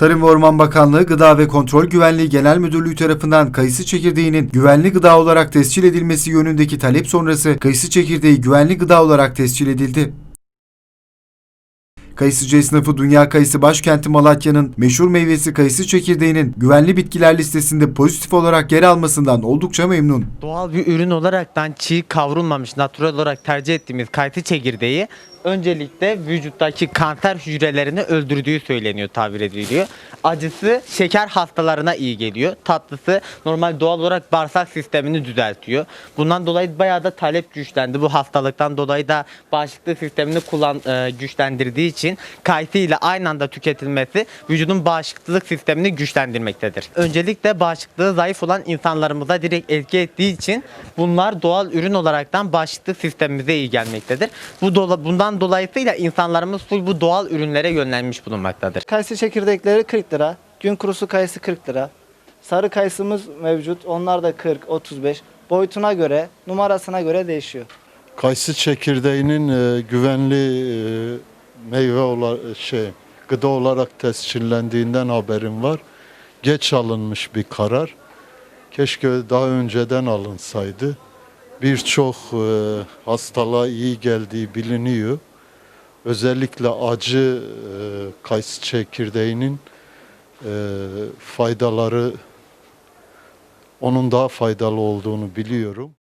Tarım ve Orman Bakanlığı Gıda ve Kontrol Güvenliği Genel Müdürlüğü tarafından kayısı çekirdeğinin güvenli gıda olarak tescil edilmesi yönündeki talep sonrası kayısı çekirdeği güvenli gıda olarak tescil edildi. Kayısıcı esnafı Dünya Kayısı Başkenti Malatya'nın meşhur meyvesi kayısı çekirdeğinin güvenli bitkiler listesinde pozitif olarak yer almasından oldukça memnun. Doğal bir ürün olaraktan çiğ kavrulmamış natural olarak tercih ettiğimiz kayısı çekirdeği öncelikle vücuttaki kanser hücrelerini öldürdüğü söyleniyor, tabir ediliyor. Acısı şeker hastalarına iyi geliyor. Tatlısı normal doğal olarak bağırsak sistemini düzeltiyor. Bundan dolayı bayağı da talep güçlendi. Bu hastalıktan dolayı da bağışıklık sistemini kullan e, güçlendirdiği için kayısı ile aynı anda tüketilmesi vücudun bağışıklık sistemini güçlendirmektedir. Öncelikle bağışıklığı zayıf olan insanlarımıza direkt etki ettiği için bunlar doğal ürün olaraktan bağışıklık sistemimize iyi gelmektedir. Bu dola, bundan dolayısıyla insanlarımız full bu doğal ürünlere yönlenmiş bulunmaktadır. Kayısı çekirdekleri 40 lira. Gün kurusu kayısı 40 lira. Sarı kayısımız mevcut. Onlar da 40, 35. Boyutuna göre, numarasına göre değişiyor. Kayısı çekirdeğinin e, güvenli e, meyve olarak şey gıda olarak tescillendiğinden haberim var. Geç alınmış bir karar. Keşke daha önceden alınsaydı. Birçok e, hastalığa iyi geldiği biliniyor. Özellikle acı e, kayısı çekirdeğinin e, faydaları onun daha faydalı olduğunu biliyorum.